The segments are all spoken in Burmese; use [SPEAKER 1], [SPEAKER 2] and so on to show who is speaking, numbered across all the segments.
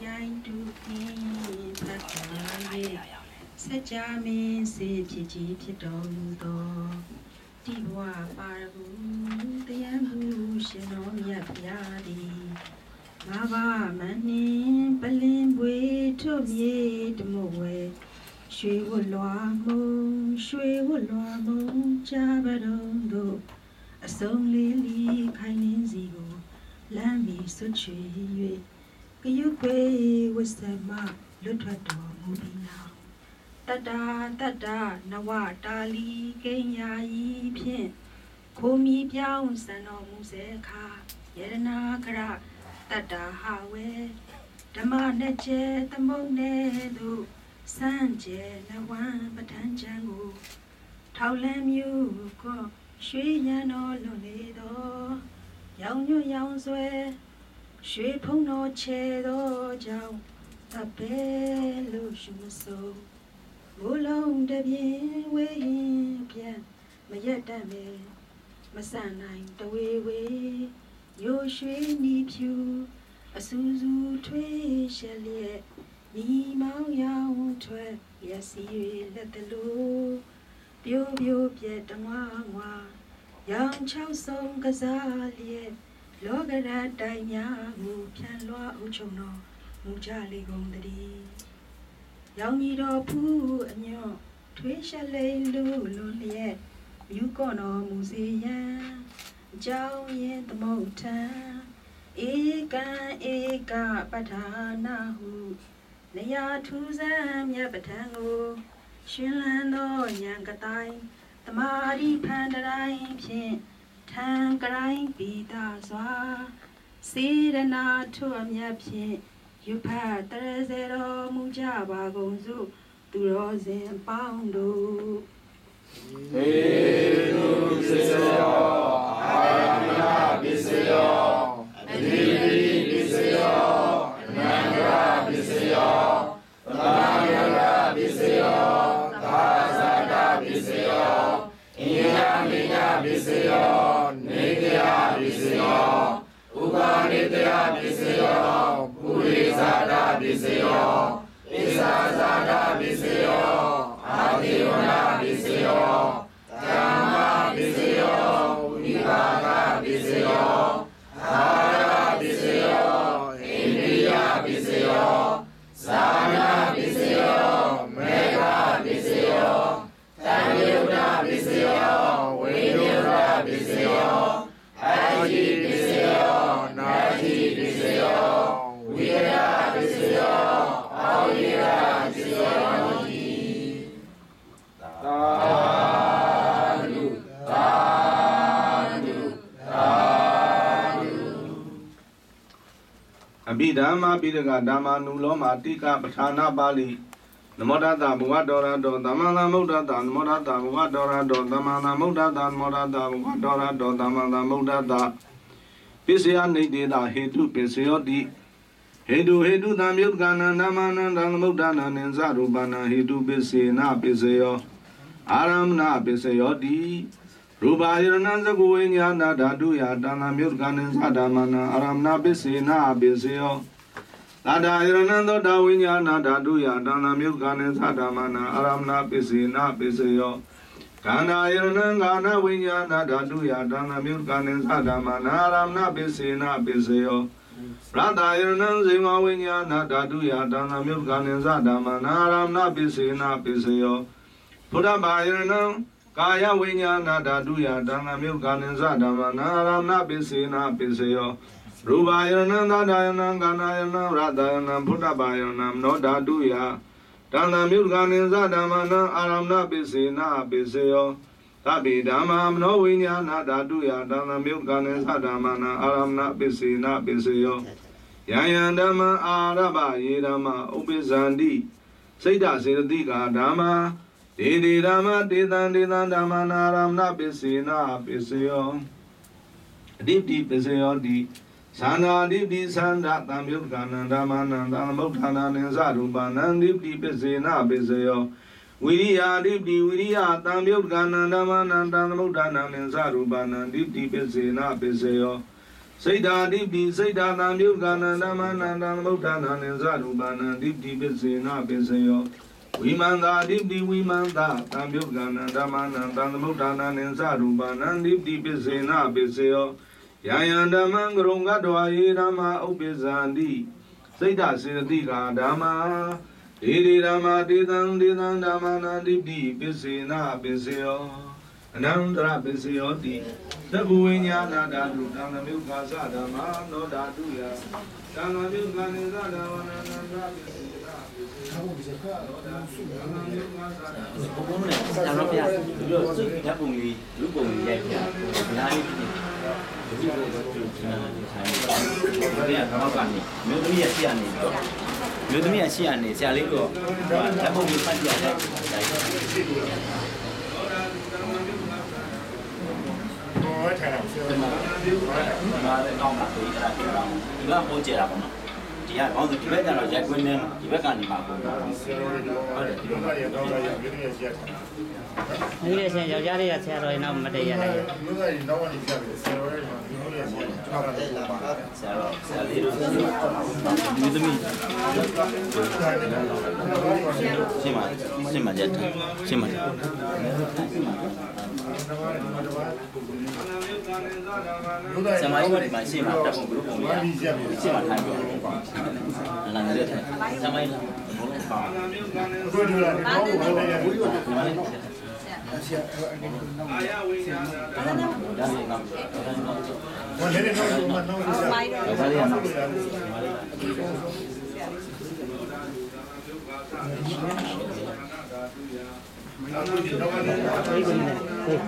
[SPEAKER 1] ကြိုင်တူပြင်းဖတ်တာ၍စัจ जा မင်းစေဖြစ်ကြီးဖြစ်တော်မူသောတိဘဝပါရဂုတရားမှုရှင်တော်မြတ်ဖရာသည်ငါးပါးမနှင်းပလင်ပွေထုတ်မြေတမဝဲရွှေဝလွာမုံရွှေဝလွာမုံကြပါတော့တို့အစုံလေးလီခိုင်နှင်းစီကိုလမ်းမီဆွချွေ၍ ကယုတ်ပေဝစ္စမလွတ်ထွက်တော်မူပြီးနောက်တတ္တာတတ္တာနဝတာလီကိညာဤဖြင့်ခိုမီပြောင်းစံတော်မူစေခါယရနာကရတတ္တာဟာဝဲဓမ္မနဲ့ကျဲသမုတ်နဲ့သို့စံကျဲနဝံပဋ္ဌာန်းချံကိုထောက်လန်းမြူကိုရွှေညံတော်လွန်နေသောရောင်ညွရောင်ဆွဲ ရွှေဖုံးတော်ချေသောကြောင့်တပဲလို့ရှုမစိုးမိုးလုံးတပြင်းဝေးရင်ပြန်မရက်တတ်မေမဆန်နိုင်တဝေဝေရိုးရွှေနီဖြူအစူးစူးထွေးရှက်လျက်ညီမောင်ရောင်ထွက်ရက်စီ၍လက်တလို့ပြိုးပြိုးပြက်တမငွာရောင်ချောက်ဆုံးကစားလျက် လောကရတိုင်များမူဖြန်လွှားအုပ်ချုံတော်မူကြလေကုန်တည်းရောင်ကြီးတော်ဖူးအညော့ထွေးရှက်လိမ့်လူလွန်လျက်မြူကော့တော်မူစီရန်အကြောင်းရင်သမုတ်ထံဧကံဧကပဋ္ဌာနာဟုနေရာထူးဆန်းမြတ်ပဋ္ဌာန်းကိုရှင်လန်းသောဉာဏ်ကတိုင်းတမာရီဖန်တိုင်းဖြင့် ထံကတိုင်းပိတာစွာစေရနာထွအမြတ်ဖြင့်ယူဖတ်တရစေတော်မူကြပါကုန်စုသူတော်စင်ပေါင်းတို့
[SPEAKER 2] ဟေတုပစ္စယောအာရဏပစ္စယော နိတယပစ္စယောပုရိဇာတပစ္စယောဣဇာဇာ ဓမ္မာပိဒ
[SPEAKER 3] ကဓမ္မာနုလောမာတိကပဌာနာပါဠိနမောတတဘုဝတော်ရတော်သမ္မာသမ္ဗုဒ္ဓတနမောတတဘုဝတော်ရတော်သမ္မာသမ္ဗုဒ္ဓတနမောတတဘုဝတော်ရတော်သမ္မာသမ္ဗုဒ္ဓတပစ္စယနေတေတာဟေတုပစ္စယောတိဟေတုဟေတုသံယုတ်ကနံဓမ္မနံသံသမုဒ္ဒနာနိသရူပနာဟေတုပစ္စေနပစ္စယောအာရမဏပစ္စယောတိ ရူပါယရဏံသကုဝိညာဏဓာတုယတန္တမြုတ်ကနံသဓမ္မနာအာရမဏပစ္စေနပစ္စယောသာဒာယရဏံသောတာဝိညာဏဓာတုယတန္တမြုပ်ကာနေသတ္တမနာအာရမဏပစ္စေနပစ္စယောခန္ဓာယရဏံကာနဝိညာဏဓာတုယတန္တမြုပ်ကာနေသတ္တမနာအာရမဏပစ္စေနပစ္စယောရတယရဏံဇေဝဝိညာဏဓာတုယတန္တမြုပ်ကာနေသတ္တမနာအာရမဏပစ္စေနပစ္စယောဘုဒ္ဓဘာယရဏံ ကာယဝိညာဏဓာတုယတန္တမြုပ်ကာနေသတ္တမနာအာရမဏပစ္စေနပစ္စယောရူပါယရဏံသာဒယနံကာနာယနံရတယနံဘုဒ္ဓဘာယနံနောဓာတုယတန္တမြုဒ္ဓကနိသဓမ္မနံအာရမဏပစ္စေနာပစ္စယောသဗ္ဗေဓမ္မာမနောဝိညာဏဓာတုယတန္တမြုဒ္ဓကနိသဓမ္မနံအာရမဏပစ္စေနာပစ္စယောယံယံဓမ္မအာရဘယေဓမ္မဥပိဇန္တိစိတ်တစေတတိကာဓမ္မာ ဒေဒီဓမ္မဒေသံဒေသံဓမ္မနာအာရမဏပစ္စေနာပစ္စယောအတိတိပစ္စယောတိသန္တာဒိဋ္ဌိသန္တာသံယုတ်ကနန္ဓမနန္တသမုဋ္ဌာနာနိသရူပနန္ဒိဋ္ဌိပစ္စေနပစ္စယောဝိရိယဒိဋ္ဌိဝိရိယသံယုတ်ကနန္ဓမနန္တသမုဋ္ဌာနာနိသရူပနန္ဒိဋ္ဌိပစ္စေနပစ္စယောသစိတ်ဓာတိပိစိတ်ဓာတံမြုပ်ကာနန္ဓမနန္တံသမုဋ္ဌာနာနိသရူပနံတိတိပစ္စေနပစ္စယော ဝိမန္တာတိတိဝိမန္တာတံမြုပ်ကာနန္ဓမနန္တံသမုဋ္ဌာနာနိသရူပနံတိတိပစ္စေနပစ္စယောယယံဓမ္မံကရုံကတ္တဝါယေဓမ္မာဥပ္ပဇန္တိစိတ်ဓာစေတိကာဓမ္မာဒေဒီဓမ္မာတေတံတေတံဓမ္မာနန္တိပိပစ္စေနပစ္စယောအနန္တရပစ္စယောတိသဗ္ဗဝိညာဏဓာတုတံမြုကာသဓမ္မာနောဓာတုယတံမြုကာနိသဓမ္မနာနန္ဒပိစိတာပိစိယော
[SPEAKER 4] ဘုံဘုံနဲ့ဆရာတော်ဘုရားဒီလိုစုဓာတ်ပုံလေးလူပုံလေးရိုက်ပြဒီလားလေးဖြစ်နေဒီလိုတော့ဒီနာနေထိုင်နေတယ်။ဒါကတော့ကနေမြို့သမီးရရှိရနေတော့မြို့သမီးရရှိရနေဆရာလေးတော့ဓာတ်ပုံလေးဖတ်ပြတယ်။ဒါ
[SPEAKER 2] ဘောထိုင်အောင်ဆရာ
[SPEAKER 4] ဒီမှာဒီမှာလည်းကောင်းတာဆိုရင်အဲ့ဒါပြောတော့ဒီကဟိုကျတာပေါ့နော်။ ဒီကဘောင်းဆိုဒီဘက်ကျတော့ရိုက်ခွင်းနေမှာဒီဘက်ကနေမှာပုံတော့
[SPEAKER 2] ဆရာတော်တို့ဟုတ်တယ်ဒီလိုမှရတော့ရပြည်နေရရှိရတယ်။
[SPEAKER 5] ဒီလိုဆင်ယောက်ျားလေးကဆရာတော်ရဲ့နောက်မတည့်ရတယ်
[SPEAKER 2] မြို့သားကြီးနောက်ကနေကြတယ်ဆရာတော်ရဲ့ဒီလိုရရှိတယ်ထားတယ်ပါ
[SPEAKER 4] ဆရာတော်ဆရာလေးတို့မြို့သမီးရှင်းပါရှင်းပါကြတယ်ရှင်းပါကြတယ်
[SPEAKER 2] မြို့သား
[SPEAKER 4] ဆရာမကြီးကဒီမှာရှင်းပါတပ်ပုံ group ပုံ
[SPEAKER 2] ဘာ
[SPEAKER 4] လေး
[SPEAKER 2] ကြီးရပြီ
[SPEAKER 4] ရှင်းပါထိုင်ပြောလာငရက်တယ်ဆရာမကြီးကဘုံလုံးပါ
[SPEAKER 2] ဘုရားတို့လည်းတော့ဘာလဲရဘူး
[SPEAKER 4] ဒီမှာလည်း
[SPEAKER 3] အာယဝိညာဏဓမ္မ
[SPEAKER 4] ဒါလေးကတော့
[SPEAKER 2] ဘာလဲတော့မှတော့ဆက်
[SPEAKER 4] ဒါလေးကတော့။
[SPEAKER 5] ဝိကုဏ်နဲ့ ဝိဝိ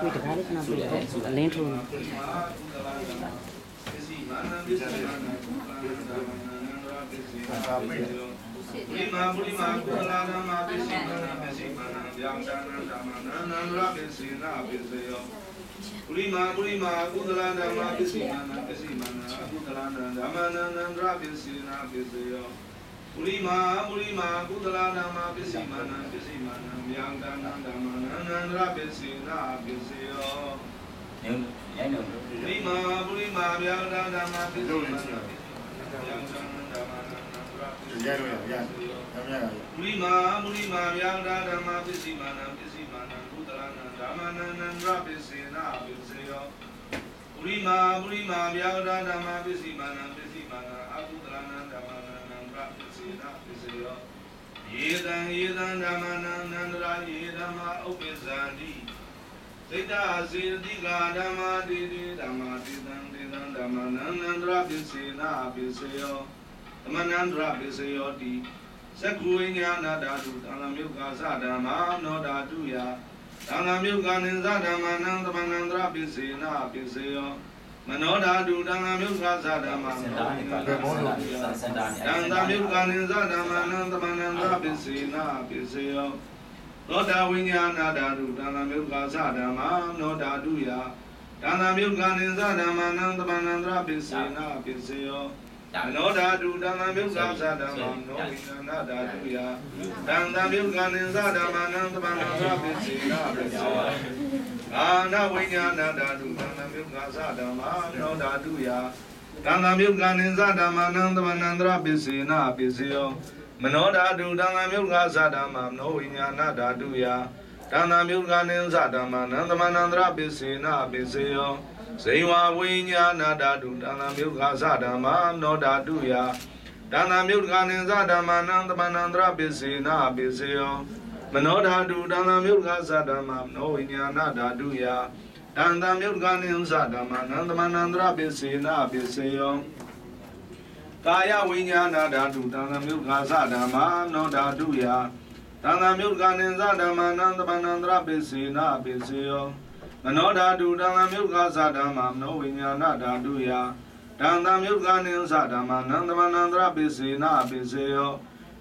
[SPEAKER 5] ဝိတကားလေးခဏပြည့်အလင်းထုံး
[SPEAKER 3] ဝိမာပုရိမာကုသလာဓမ္မာပိစိမနာပိစိမနာဗျာဒနာဓမ္မနာနန္ဒရပိစိနာပိစယောပုရိမာပုရိမာကုသလာဓမ္မာပိစိမနာပိစိမနာကုသလာဓမ္မနာနန္ဒရပိစိနာပိစယော ပုရိမာပုရိမာကုသလာဓမ္မာပိစိမနာပိစိမနာဗျာဒနာဓမ္မနာနန္ဒရပိစိနာပိစယော
[SPEAKER 4] ညရိုင်းတော့
[SPEAKER 3] ပုရိမာပုရိမာဗျာဒနာဓမ္မာပိစိမနာဗျာဒနာဓမ္မနာနန္ဒရပိစိနာ
[SPEAKER 2] ရရရရအမြဲ
[SPEAKER 3] မုရိမာမုရိမာဗျာဒဓမ္မပစ္စည်းမာနံပစ္စည်းမာနံကုသလနံဓမ္မနံနန္ဒရပစ္စေနာပစ္စေယောမုရိမာမုရိမာဗျာဒဓမ္မပစ္စည်းမာနံပစ္စည်းမာနံ ယောယေတံယေတံဓမ္မနံနန္ဒရာယေဓမ္မဥပ္ပဇာတိစိတ္တစေတိကာဓမ္မတိတိဓမ္မတိတံတိတံဓမ္မနံနန္ဒရပစ္စေနာပစ္စေယောဓမ္မနန္ဒရပစ္စေယောတိသက္ခုဝိညာဏဓာတုသံဃမြုပ်ကာသဓမ္မာနောဓာတုယသံဃမြုပ်ကာနိသဓမ္မနံသမဏန္တရပိစေနပိစေယော မနောဓာတုသံဃမြုပ်ကာသဓမ္မာ
[SPEAKER 4] စင်
[SPEAKER 3] နော
[SPEAKER 4] တာနေပါလားစင်တာနေ
[SPEAKER 3] သံဃမြုပ်ကာနိသဓမ္မနံသမဏန္တရပိစေနပိစေယောသောတာဝိညာဏဓာတုသံဃမြုပ်ကာသဓမ္မာနောဓာတုယသံဃမြုပ်ကာနိသဓမ္မနံသမဏန္တရပိစေနပိစေယောအနောဓာတုတံသမြုပ်သာသဓမ္မနောဝိညာဏဓာတုယတံသမြုပ်ကနိသဓမ္မနံသမဏသပိစေနာပိစေ အာနဝိညာဏဓာတုတံသမြုပ်သာသဓမ္မနောဓာတုယတံသမြုပ်ကနိသဓမ္မနံသမဏန္တရပိစေနာပိစေယောမနောဓာတုတံသမြုပ်သာသဓမ္မနောဝိညာဏဓာတုယတံသမြုပ်ကနိသဓမ္မနံသမဏန္တရပိစေနာပိစေယောဇေဝဝိညာဏဓာတုတဏ္ဍမြုပ်ခာသဓမ္မာနောဓာတုယတဏ္ဍမြုပ်ခာနိသဓမ္မာနံသမဏန္တရပစ္စေနာပစ္စယော မနောဓာတုတဏ္ဍမြုပ်ခာသဓမ္မာနောဝိညာဏဓာတုယတဏ္ဍမြုပ်ခာနိသဓမ္မာနံသမဏန္တရပစ္စေနာပစ္စယောကာယဝိညာဏဓာတုတဏ္ဍမြုပ်ခာသဓမ္မာနောဓာတုယတဏ္ဍမြုပ်ခာနိသဓမ္မာနံသမဏန္တရပစ္စေနာပစ္စယောမနောဓာတုတံသမြုပ်ကာသဓမ္မမနောဝိညာဏဓာတုယတံသမြုပ်ကာနိသဓမ္မနန္တမနန္တရပိစေနပိစေယော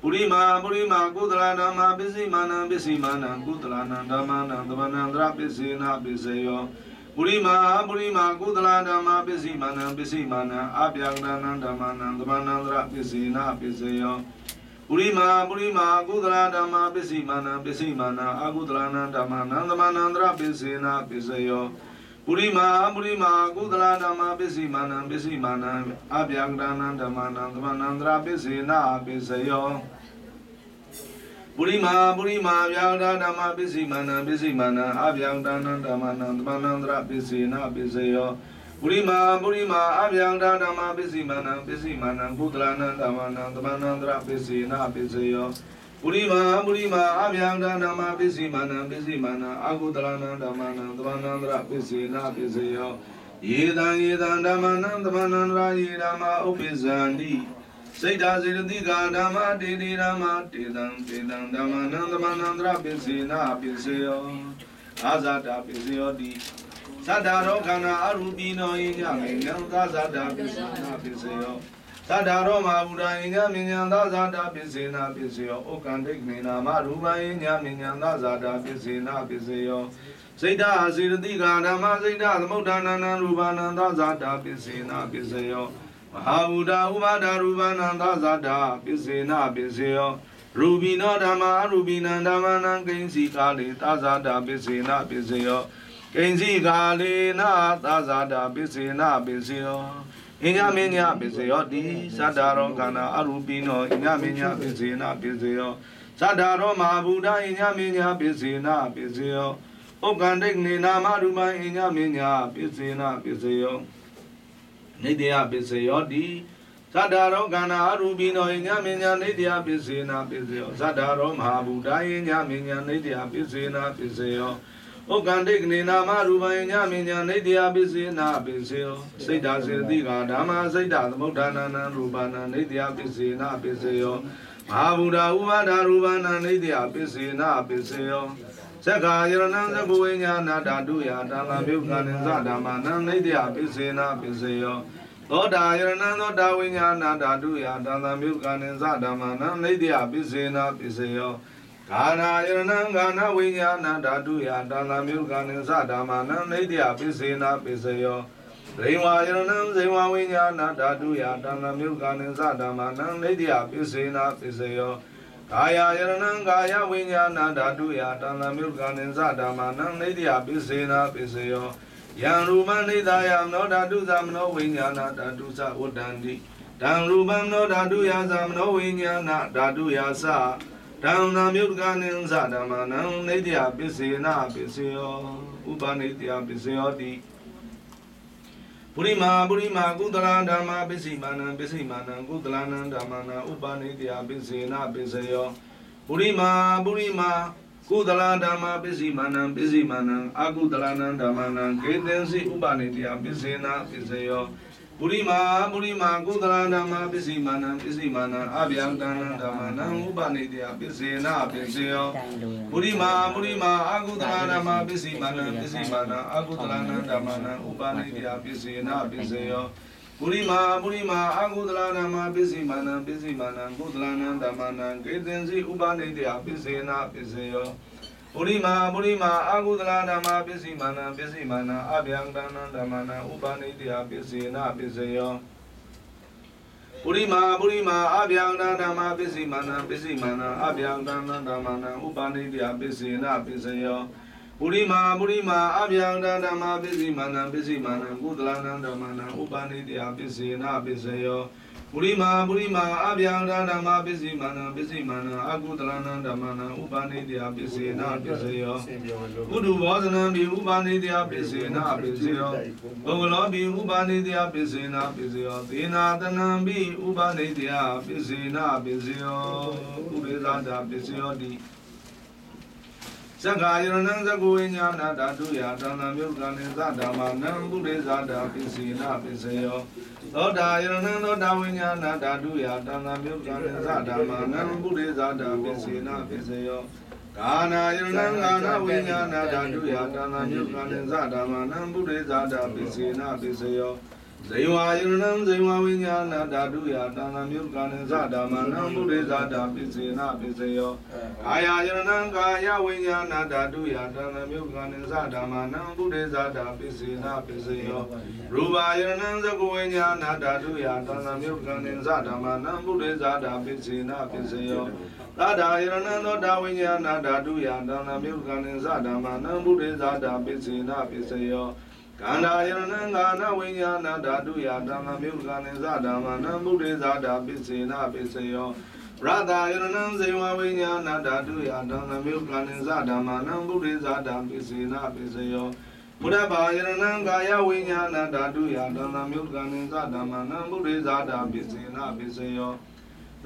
[SPEAKER 3] ပုရိမာပုရိမာကုသလဓမ္မပစ္စည်းမာနံပစ္စည်းမာနံကုသလနံဓမ္မနံသမနန္တရပိစေနပိစေယောပုရိမာပုရိမာကုသလဓမ္မပစ္စည်းမာနံပစ္စည်းမာနံအပြာကရဏံဓမ္မနံသမနန္တရပိစေနပိစေယောပုရိမာပုရိမာအကုသလဓမ္မာပစ္စည်းမာနံပစ္စည်းမာနံအကုသလနံဓမ္မနံသမနန္တရပစ္စေနာပစ္စယော ပပုရိမာပုရိမာကုသလဓမ္မပစ္စည်းမာနံပစ္စည်းမာနံအဗျာကရဏံဓမ္မနံသမဏန္တရာပစ္စေနာပစ္စယောပုရိမာပုရိမာဗျာကရဓမ္မပစ္စည်းမာနံပစ္စည်းမာနံအဗျာကရဏံဓမ္မနံသမဏန္တရာပစ္စေနာပစ္စယောပုရိမာပုရိမာအဗျာကရဓမ္မပစ္စည်းမာနံပစ္စည်းမာနံကုသလနံဓမ္မနံသမဏန္တရာပစ္စေနာပစ္စယော ပုရိမာပုရိမာအဗျာကရဓမ္မပစ္စည်းမာနံပစ္စည်းမာနံအကုသလနံဓမ္မနံသမဏန္တရာပစ္စေနာပစ္စယောယေတံယေတံဓမ္မနံသမဏန္တရာယေဓမ္မဥပ္ပဇန္တိစိတ်ဓာစေတသိကာဓမ္မတေတိဓမ္မတေတံတေတံဓမ္မနံသမဏန္တရာပစ္စေနာပစ္စယောအာဇာတာပစ္စယောတိသတ္တရောခန္ဓာအရူပိနောယညမေနံသာဇာတာပစ္စေနာပစ္စယော သတ္တရောမဘူရာယညမေညံသာဇာတာပစ္စေနာပစ္စယောဩကန္တိကနေနာမရူပယညမေညံသာဇာတာပစ္စေနာပစ္စယောစိတ်ဓာစေတသိကာဓမ္မစိတ်ဓာသမုဋ္ဌာနန္တရူပနန္တဇာတာပစ္စေနာပစ္စယောမဟာဘူတာဥပါဒရူပနန္တဇာတာပစ္စေနာပစ္စယောရူပိနောဓမ္မာရူပိနံဓမ္မနံကိဉ္စီကာလေသဇာတာပစ္စေနာပစ္စယောကိဉ္စီကာလေနာသဇာတာပစ္စေနာပစ္စယော အညမညပစ္စယောတိသတ္တရောခန္ဓာအရူပိနောအညမညပစ္စေနာပစ္စယောသတ္တရောမဟာဘူတာအညမညပစ္စေနာပစ္စယောဩကန္တိနေနာမရူပံအညမညာပစ္စေနာပစ္စယောနေတယပစ္စယောတိသတ္တရောကန္နာအရူပိနောအညမညာနေတယပစ္စေနာပစ္စယောသတ္တရောမဟာဘူတာယညမညာနေတယပစ္စေနာပစ္စယော ဩကန္တိနေနာမရူပံအညမညာနေတယပစ္စေနာပစ္စယောစိတ်ဓာစေတိကဓမ္မစိတ်ဓာသမုဋ္ဌာနနံရူပနာနေတယပစ္စေနာပစ္စယောမဟာဘူတာဥပါဒရူပနာနေတယပစ္စေနာပစ္စယောသက္ကာယရဏံသကုဝိညာဏဓာတုယတာလပြုကနိသဓမ္မနံနေတယပစ္စေနာပစ္စယောသောတာယရဏံသောတာဝိညာဏဓာတုယတာလပြုကနိသဓမ္မနံနေတယပစ္စေနာပစ္စယော ဂာနာယရဏံဂာနဝိညာဏဓာတုယတာလပြုကနိသဓမ္မနံနေတယပစ္စေနာပစ္စယောဇိဝါယရဏံဇိဝဝိညာဏဓာတုယတာလပြုကနိသဓမ္မနံနေတယပစ္စေနာပစ္စယောကာယယရဏံကာယဝိညာဏဓာတုယတံလမြုပ်ကနိသဓမ္မနံနေတယပစ္စေနာပစ္စယောယံရူပနိဒာယမနောဓာတုသမနောဝိညာဏဓာတုသဝတ္တန္တိတံရူပမနောဓာတုယသမနောဝိညာဏဓာတုယသ တံသမြုပ်ကနိသဓမ္မနံနေတယပစ္စေနာပစ္စယောဥပနိတယပစ္စယောတိပုရိမာပုရိမာကုသလဓမ္မပစ္စည်းမာနံပစ္စည်းမာနံကုသလနံဓမ္မနံဥပနိတယပစ္စေနာပစ္စယောပုရိမာပုရိမာကုသလဓမ္မပစ္စည်းမာနံပစ္စည်းမာနံအကုသလနံဓမ္မနံကေတင်စီဥပနိတယပစ္စေနာပစ္စယော ပုရိမာပုရိမာကုသလဓမ္မပစ္စည်းမာနံပစ္စည်းမာနံအဗျံတံဓမ္မနံဥပနိတယပစ္စေနာပစ္စယော
[SPEAKER 5] တိုင်းလို့
[SPEAKER 3] ပုရိမာပုရိမာအာကုသလဓမ္မပစ္စည်းမာနံပစ္စည်းမာနံအာကုသလနံဓမ္မနံဥပနိတယပစ္စေနာပစ္စယောပုရိမာပုရိမာအာကုသလဓမ္မပစ္စည်းမာနံပစ္စည်းမာနံကုသလနံဓမ္မနံကေတင်စီဥပနိတယပစ္စေနာပစ္စယော ပုရိမာပုရိမာအာကုသလဓမ္မပစ္စည်းမာနံပစ္စည်းမာနံအဗျံတဏံဓမ္မနံဥပနိတယပစ္စေနာပစ္စယောပုရိမာပုရိမာအဗျံတဓမ္မပစ္စည်းမာနံပစ္စည်းမာနံအဗျံတဓမ္မနံဥပနိတယပစ္စေနပစ္စယောပုရိမာပုရိမာအဗျံတဓမ္မပစ္စည်းမာနံပစ္စည်းမာနံကုသလနံဓမ္မနံဥပနိတယပစ္စေနပစ္စယော ပုရိမာပုရိမာအဗျံတဓမ္မပစ္စည်းမာနံပစ္စည်းမာနံအကုသလနံဓမ္မနံဥပနိတယပစ္စေနပစ္စယောဥဒုဘောဇနံပိဥပါနိတယပစ္စေနာပစ္စယောဘုံလောပိဥပါနိတယပစ္စေနာပစ္စယောသေနာတနံပိဥပါနိတယပစ္စေနာပစ္စယောဥရိဇာတာပစ္စယောတိသက္ကာယရဏံသကုဝိညာဏဓာတုယတဏ္ဍမြုပ်ကနိသဓမ္မနံပုရိဇာတာပစ္စေနာပစ္စယော သောတာယရဏံသောတာဝိညာဏဓာတုယတဏ္ဍမြုပ်ကနိသဓမ္မနံပုရိဇာတာပစ္စေနာပစ္စယောကာနာယရဏံကာနဝိညာဏဓာတုယတာနာမြုကနိသဓမ္မနံပုရိသတာပစ္စေနာပစ္စယော ဇေဝယရဏံဇေဝဝိညာဏဓာတုယတာနာမြုကနိသဓမ္မနံပုရိသတာပစ္စေနာပစ္စယောကာယယရဏံကာယဝိညာဏဓာတုယတာနာမြုကနိသဓမ္မနံပုရိသတာပစ္စေနာပစ္စယောရူပယရဏံသကုဝိညာဏဓာတုယတာနာမြုကနိသဓမ္မနံပုရိသတာပစ္စေနာပစ္စယောသာဒာယရဏံသောတာဝိညာဏဓာတုယတဏ္ဍမြုကနိသဓမ္မနံဘုရေဇာတာပစ္စေနပစ္စယော ကန္တာယရဏံကာနဝိညာဏဓာတုယဓမ္မမြုပ်ကာနိသဓမ္မနံဗုဒ္ဓေဇာတာပစ္စေနပစ္စယောရတာယရဏံဇေဝဝိညာဏဓာတုယဓမ္မမြုပ်ကာနိသဓမ္မနံဗုဒ္ဓေဇာတာပစ္စေနပစ္စယောဘုဒ္ဓဘာယရဏံကာယဝိညာဏဓာတုယဓမ္မမြုပ်ကာနိသဓမ္မနံဗုဒ္ဓေဇာတာပစ္စေနပစ္စယော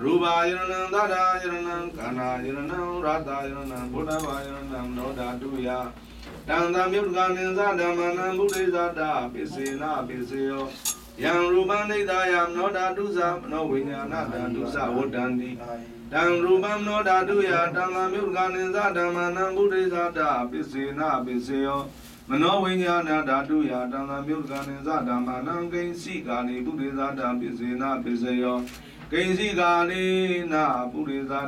[SPEAKER 3] ရူပါယရဏံသဒ္ဒါယရဏံကာနာယရဏံရတ္တယရဏံဘုဒ္ဓဘာယရဏံနောဓာတုယ တံသမြုတ်ကာနိသဓမ္မနံဘုဒ္ဓေဇာတာပိစေနာပိစေယောယံရူပံဒိဋ္ဌာယနောဓာတုသမနောဝိညာဏဓာတုသဝတ္တန္တိတံရူပံနောဓာတုယတံသမြုတ်ကာနိသဓမ္မနံဘုဒ္ဓေဇာတာပိစေနာပိစေယောမနောဝိညာဏဓာတုယတံသမြုတ်ကာနိသဓမ္မနံကိဉ္စီကာနိဘုဒ္ဓေဇာတာပိစေနာပိစေယောကိဉ္စီကာနေနာပုရိသတာ